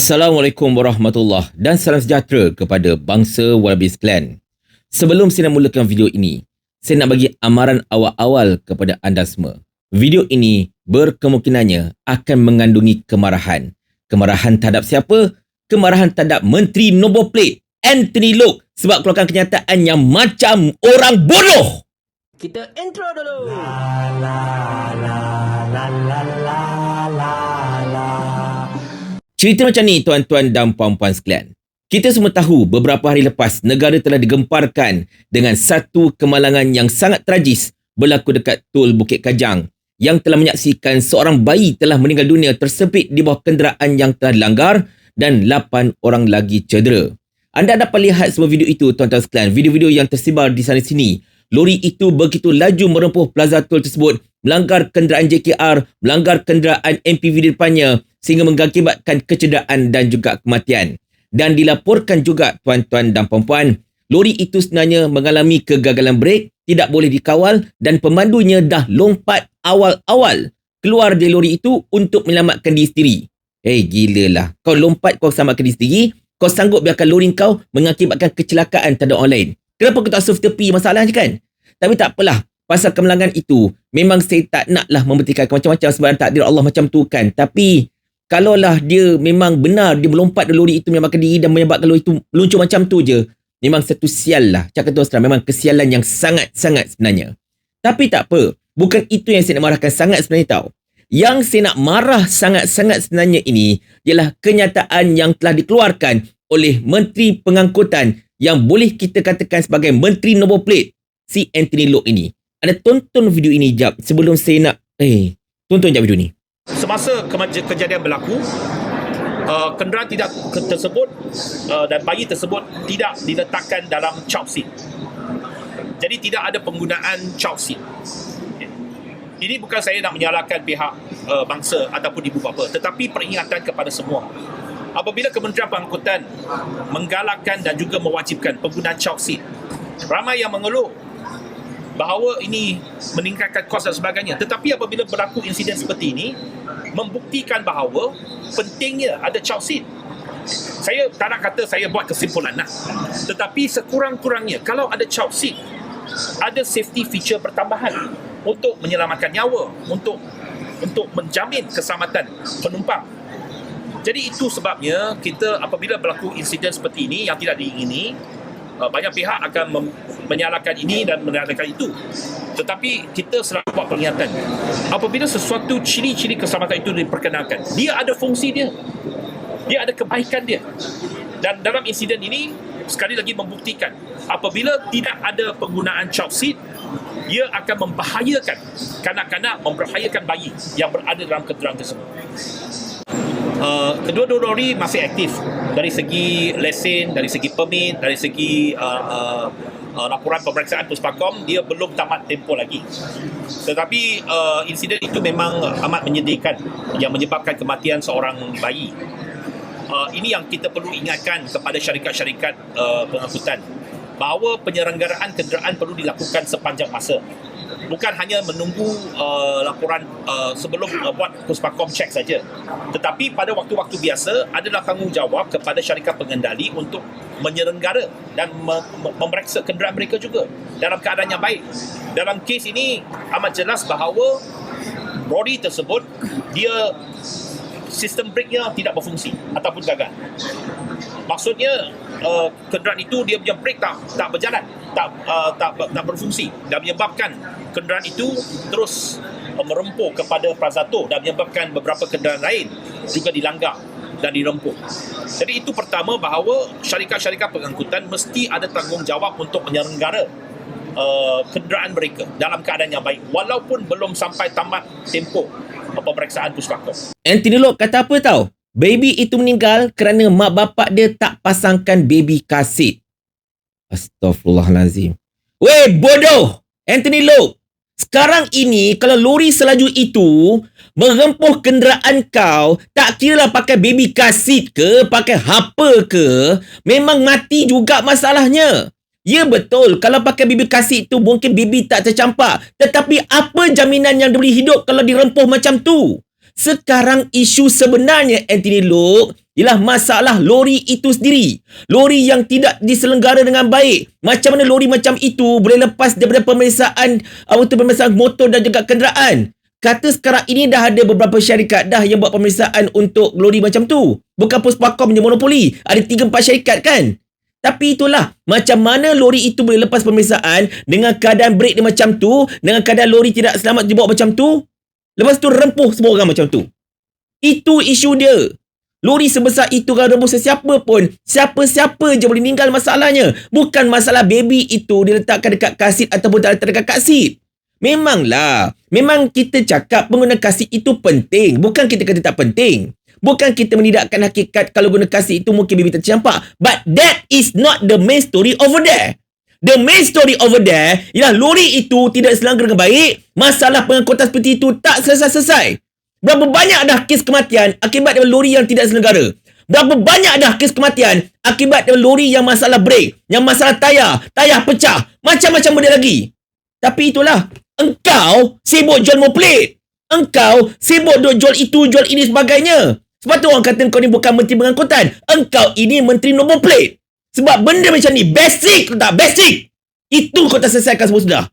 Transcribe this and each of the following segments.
Assalamualaikum warahmatullahi dan salam sejahtera kepada bangsa Walbis Clan. Sebelum saya nak mulakan video ini, saya nak bagi amaran awal-awal kepada anda semua. Video ini berkemungkinannya akan mengandungi kemarahan. Kemarahan terhadap siapa? Kemarahan terhadap Menteri Nombor Plate Anthony Lok sebab keluarkan kenyataan yang macam orang bodoh. Kita intro dulu. Cerita macam ni tuan-tuan dan puan-puan sekalian. Kita semua tahu beberapa hari lepas negara telah digemparkan dengan satu kemalangan yang sangat tragis berlaku dekat Tol Bukit Kajang yang telah menyaksikan seorang bayi telah meninggal dunia tersepit di bawah kenderaan yang telah dilanggar dan 8 orang lagi cedera. Anda dapat lihat semua video itu tuan-tuan sekalian. Video-video yang tersebar di sana sini. Lori itu begitu laju merempuh plaza tol tersebut melanggar kenderaan JKR, melanggar kenderaan MPV di depannya sehingga mengakibatkan kecederaan dan juga kematian. Dan dilaporkan juga tuan-tuan dan puan-puan, lori itu sebenarnya mengalami kegagalan brek, tidak boleh dikawal dan pemandunya dah lompat awal-awal keluar dari lori itu untuk menyelamatkan diri sendiri. Eh gila lah. Kau lompat kau selamatkan diri sendiri, kau sanggup biarkan lori kau mengakibatkan kecelakaan terhadap orang lain. Kenapa kau tak serve tepi masalahnya kan? Tapi tak apalah. Pasal kemelangan itu, memang saya tak naklah membetikkan macam-macam sebab takdir Allah macam tu kan. Tapi, kalaulah dia memang benar dia melompat dari lori itu menyelamatkan diri dan menyebabkan lori itu meluncur macam tu je, memang satu sial lah. Cakap tu terang, memang kesialan yang sangat-sangat sebenarnya. Tapi tak apa. Bukan itu yang saya nak marahkan sangat sebenarnya tau. Yang saya nak marah sangat-sangat sebenarnya ini ialah kenyataan yang telah dikeluarkan oleh Menteri Pengangkutan yang boleh kita katakan sebagai Menteri Nombor Plate si Anthony Lok ini. Anda tonton video ini jap sebelum saya nak eh tonton jap video ni. Semasa kejadian berlaku, uh, kenderaan tidak tersebut uh, dan bayi tersebut tidak diletakkan dalam child seat. Jadi tidak ada penggunaan child seat. Ini bukan saya nak menyalahkan pihak uh, bangsa ataupun ibu bapa, tetapi peringatan kepada semua. Apabila Kementerian Pengangkutan menggalakkan dan juga mewajibkan penggunaan child seat, ramai yang mengeluh bahawa ini meningkatkan kos dan sebagainya. Tetapi apabila berlaku insiden seperti ini, membuktikan bahawa pentingnya ada child seat. Saya tak nak kata saya buat kesimpulan lah. Tetapi sekurang-kurangnya, kalau ada child seat, ada safety feature pertambahan untuk menyelamatkan nyawa, untuk untuk menjamin keselamatan penumpang. Jadi itu sebabnya kita apabila berlaku insiden seperti ini yang tidak diingini, uh, banyak pihak akan mem- menyalahkan ini dan menyalahkan itu. Tetapi kita selalu buat peringatan. Apabila sesuatu ciri-ciri keselamatan itu diperkenalkan, dia ada fungsi dia. Dia ada kebaikan dia. Dan dalam insiden ini, sekali lagi membuktikan apabila tidak ada penggunaan child seat, ia akan membahayakan kanak-kanak, membahayakan bayi yang berada dalam kenderaan tersebut. Uh, kedua-dua lori masih aktif dari segi lesen, dari segi permit, dari segi uh, uh, uh, laporan pemeriksaan Puspakom dia belum tamat tempoh lagi. Tetapi uh, insiden itu memang amat menyedihkan yang menyebabkan kematian seorang bayi. Uh, ini yang kita perlu ingatkan kepada syarikat-syarikat uh, pengangkutan bahawa penyelenggaraan kenderaan perlu dilakukan sepanjang masa bukan hanya menunggu uh, laporan uh, sebelum uh, buat puspakom check saja. Tetapi pada waktu-waktu biasa adalah tanggungjawab kepada syarikat pengendali untuk menyelenggara dan me- me- memeriksa kenderaan mereka juga dalam keadaan yang baik. Dalam kes ini amat jelas bahawa lori tersebut dia sistem brake-nya tidak berfungsi ataupun gagal. Maksudnya uh, kenderaan itu dia punya brake tak tak berjalan tak uh, tak tak berfungsi dan menyebabkan kenderaan itu terus uh, merempuh kepada Prazato dan menyebabkan beberapa kenderaan lain juga dilanggar dan dirempuh. Jadi itu pertama bahawa syarikat-syarikat pengangkutan mesti ada tanggungjawab untuk menyelenggara uh, kenderaan mereka dalam keadaan yang baik walaupun belum sampai tamat tempoh uh, pemeriksaan puspakom. Anthony Lok kata apa tau? Baby itu meninggal kerana mak bapak dia tak pasangkan baby kasit. Astaghfirullahalazim. Weh bodoh! Anthony Lok! Sekarang ini kalau lori selaju itu merempuh kenderaan kau, tak kira pakai baby kasit ke, pakai apa ke, memang mati juga masalahnya. Ya betul, kalau pakai baby kasit tu mungkin baby tak tercampak. Tetapi apa jaminan yang boleh hidup kalau dirempuh macam tu? Sekarang isu sebenarnya Anthony Luke ialah masalah lori itu sendiri. Lori yang tidak diselenggara dengan baik. Macam mana lori macam itu boleh lepas daripada pemeriksaan apa tu pemeriksaan motor dan juga kenderaan. Kata sekarang ini dah ada beberapa syarikat dah yang buat pemeriksaan untuk lori macam tu. Bukan Puspakom je monopoli. Ada 3 4 syarikat kan? Tapi itulah, macam mana lori itu boleh lepas pemeriksaan dengan keadaan brek dia macam tu, dengan keadaan lori tidak selamat dibawa macam tu, lepas tu rempuh semua orang macam tu. Itu isu dia. Lori sebesar itu kalau rempuh sesiapa pun, siapa-siapa je boleh meninggal masalahnya. Bukan masalah baby itu diletakkan dekat kasit ataupun tak letak dekat kasit. Memanglah, memang kita cakap penggunaan kasit itu penting. Bukan kita kata tak penting. Bukan kita menidakkan hakikat kalau guna kasih itu mungkin baby tercampak. But that is not the main story over there. The main story over there ialah lori itu tidak selanggar dengan baik. Masalah pengangkutan seperti itu tak selesai-selesai. Berapa banyak dah kes kematian akibat dari lori yang tidak selenggara? Berapa banyak dah kes kematian akibat lori yang masalah brake, yang masalah tayar, tayar pecah, macam-macam benda lagi. Tapi itulah, engkau sibuk jual more plate. Engkau sibuk duk jual itu, jual ini sebagainya. Sebab tu orang kata kau ni bukan menteri pengangkutan. Engkau ini menteri nombor plate. Sebab benda macam ni basic tak basic. Itu kau tak selesaikan semua sudah.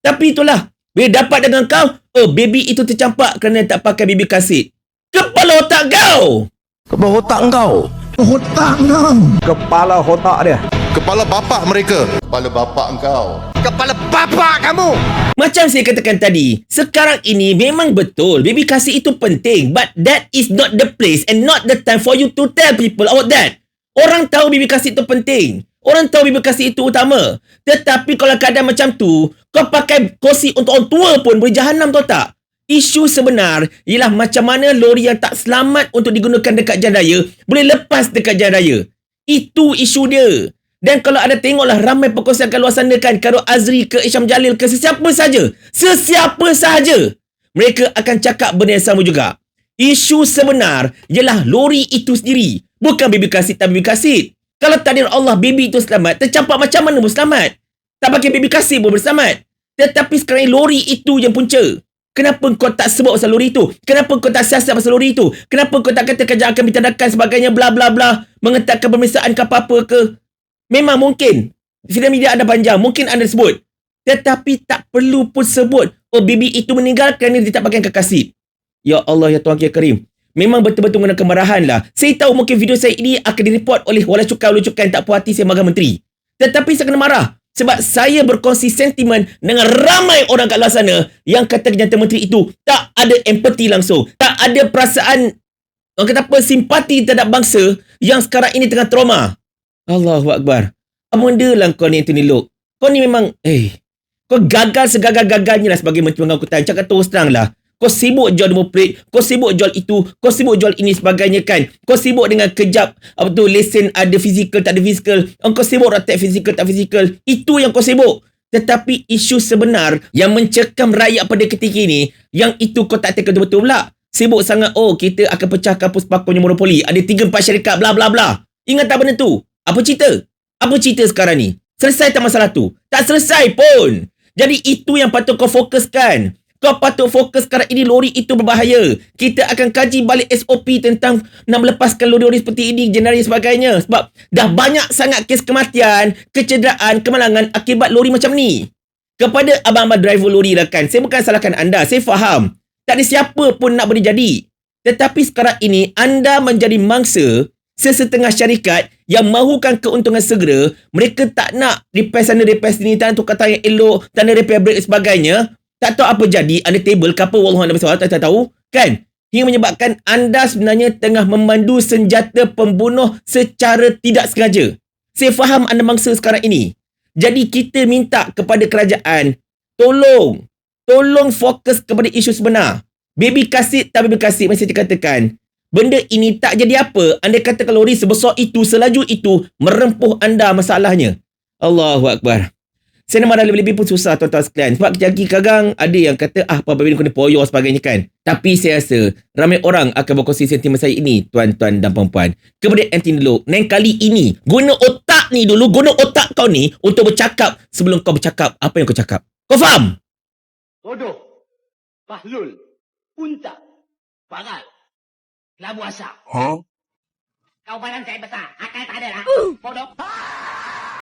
Tapi itulah. Bila dapat dengan kau, oh baby itu tercampak kerana tak pakai baby kasit. Kepala otak kau! Kepala otak kau. Otak kau. Kepala otak dia. Kepala bapak mereka. Kepala bapak engkau. Kepala bapak kamu. Macam saya katakan tadi, sekarang ini memang betul baby kasih itu penting but that is not the place and not the time for you to tell people about that. Orang tahu baby kasih itu penting. Orang tahu baby kasih itu utama. Tetapi kalau keadaan macam tu, kau pakai kosi untuk orang tua pun boleh jahanam tahu tak? Isu sebenar ialah macam mana lori yang tak selamat untuk digunakan dekat jalan raya boleh lepas dekat jalan raya. Itu isu dia. Dan kalau ada tengoklah ramai perkongsian kat luar sana kan Karo Azri ke Isyam Jalil ke sesiapa saja. Sesiapa sahaja. Mereka akan cakap benda yang sama juga. Isu sebenar ialah lori itu sendiri. Bukan baby kasit tak baby kasit. Kalau takdir Allah baby itu selamat, tercampak macam mana pun selamat. Tak pakai baby kasit pun berselamat. Tetapi sekarang lori itu yang punca. Kenapa kau tak sebut pasal lori itu? Kenapa kau tak siasat pasal lori itu? Kenapa kau tak kata kerja akan ditadakan sebagainya bla bla bla mengetatkan pemeriksaan ke apa-apa ke? Memang mungkin. Sidang media ada panjang. Mungkin anda sebut. Tetapi tak perlu pun sebut. Oh, baby itu meninggal kerana dia tak pakai kekasih. Ya Allah, ya Tuhan Kia Karim. Memang betul-betul mengenai kemarahan lah. Saya tahu mungkin video saya ini akan direport oleh wala cukai yang tak puas hati saya marah menteri. Tetapi saya kena marah. Sebab saya berkongsi sentimen dengan ramai orang kat luar sana yang kata jantan menteri itu tak ada empati langsung. Tak ada perasaan, orang kata apa, simpati terhadap bangsa yang sekarang ini tengah trauma. Allahu Akbar. Apa benda lah kau ni Anthony Loke? Kau ni memang, eh, kau gagal segagal-gagalnya lah sebagai menteri pengangkutan. Cakap terus terang lah. Kau sibuk jual demo plate, kau sibuk jual itu, kau sibuk jual ini sebagainya kan. Kau sibuk dengan kejap, apa tu, lesen ada fizikal, tak ada fizikal. Kau sibuk rakyat fizikal, tak fizikal. Itu yang kau sibuk. Tetapi isu sebenar yang mencekam rakyat pada ketika ini, yang itu kau tak tekan betul-betul pula. Sibuk sangat, oh kita akan pecah kampus pakunya monopoli. Ada 3-4 syarikat, bla bla bla. Ingat tak benda tu? Apa cerita? Apa cerita sekarang ni? Selesai tak masalah tu? Tak selesai pun. Jadi itu yang patut kau fokuskan. Kau patut fokus sekarang ini lori itu berbahaya. Kita akan kaji balik SOP tentang nak melepaskan lori-lori seperti ini, jenaris sebagainya. Sebab dah banyak sangat kes kematian, kecederaan, kemalangan akibat lori macam ni. Kepada abang-abang driver lori rakan, saya bukan salahkan anda. Saya faham. Tak ada siapa pun nak boleh jadi. Tetapi sekarang ini, anda menjadi mangsa sesetengah syarikat yang mahukan keuntungan segera, mereka tak nak repair sana, repair sini, tak nak tukar tayar elok, tak nak repair brake dan sebagainya, tak tahu apa jadi, ada table ke apa, Wallahu bishawab, tak, tak tahu, kan? Hingga menyebabkan anda sebenarnya tengah memandu senjata pembunuh secara tidak sengaja. Saya faham anda mangsa sekarang ini. Jadi kita minta kepada kerajaan, tolong, tolong fokus kepada isu sebenar. Baby kasit tak baby kasit, masih saya katakan, benda ini tak jadi apa. Anda kata kalau lori sebesar itu, selaju itu, merempuh anda masalahnya. Allahu Akbar. Saya nak marah lebih-lebih pun susah tuan-tuan sekalian. Sebab kejaki kadang ada yang kata, ah apa benda kena poyo sebagainya kan. Tapi saya rasa, ramai orang akan berkongsi sentimen saya ini, tuan-tuan dan puan-puan. Kepada Anthony Loke, lain kali ini, guna otak ni dulu, guna otak kau ni untuk bercakap sebelum kau bercakap apa yang kau cakap. Kau faham? Bodoh. Bahlul. Unta. Parat. Labu asap. Kau barang saya besar. Akal tak ada lah. Bodoh.